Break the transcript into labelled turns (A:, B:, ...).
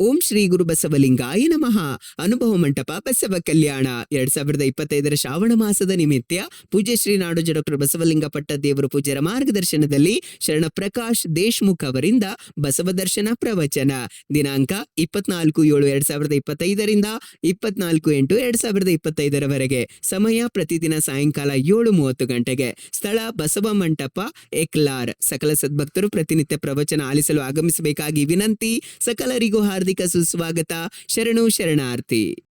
A: ಓಂ ಶ್ರೀ ಗುರು ಬಸವಲಿಂಗಾಯ ನಮಃ. ಅನುಭವ ಮಂಟಪ ಬಸವ ಕಲ್ಯಾಣ. ಎರಡ್ ಸಾವಿರದ ಇಪ್ಪತ್ತೈದರ ಶ್ರಾವಣ ಮಾಸದ ನಿಮಿತ್ತ ಪೂಜ್ಯ ಶ್ರೀ ನಾಡೋಜ ಡಾಕ್ಟರ್ ಬಸವಲಿಂಗ ಪಟ್ಟ ದೇವರ ಪೂಜ್ಯರ ಮಾರ್ಗದರ್ಶನದಲ್ಲಿ ಶರಣ ಪ್ರಕಾಶ್ ದೇಶ್ಮುಖ್ ಅವರಿಂದ ಬಸವ ದರ್ಶನ ಪ್ರವಚನ. ದಿನಾಂಕ ಇಪ್ಪತ್ನಾಲ್ಕು ಏಳು ಎರಡ್ ಸಾವಿರದ ಇಪ್ಪತ್ತೈದರಿಂದ ಇಪ್ಪತ್ನಾಲ್ಕು ಎಂಟು ಎರಡ್ ಸಾವಿರದ ಇಪ್ಪತ್ತೈದರವರೆಗೆ. ಸಮಯ ಪ್ರತಿದಿನ ಸಾಯಂಕಾಲ ಏಳು ಮೂವತ್ತು ಗಂಟೆಗೆ. ಸ್ಥಳ ಬಸವ ಮಂಟಪ ಎಕ್ಲಾರ್ ಸಕಲ ಸದ್ಭಕ್ತರು ಪ್ರತಿನಿತ್ಯ ಪ್ರವಚನ ಆಲಿಸಲು ಆಗಮಿಸಬೇಕಾಗಿ ವಿನಂತಿ. ಸಕಲರಿಗೂ ಹಾರ್ದಿಕ ಸುಸ್ವಾಗತ. ಶರಣು ಶರಣಾರ್ಥಿ.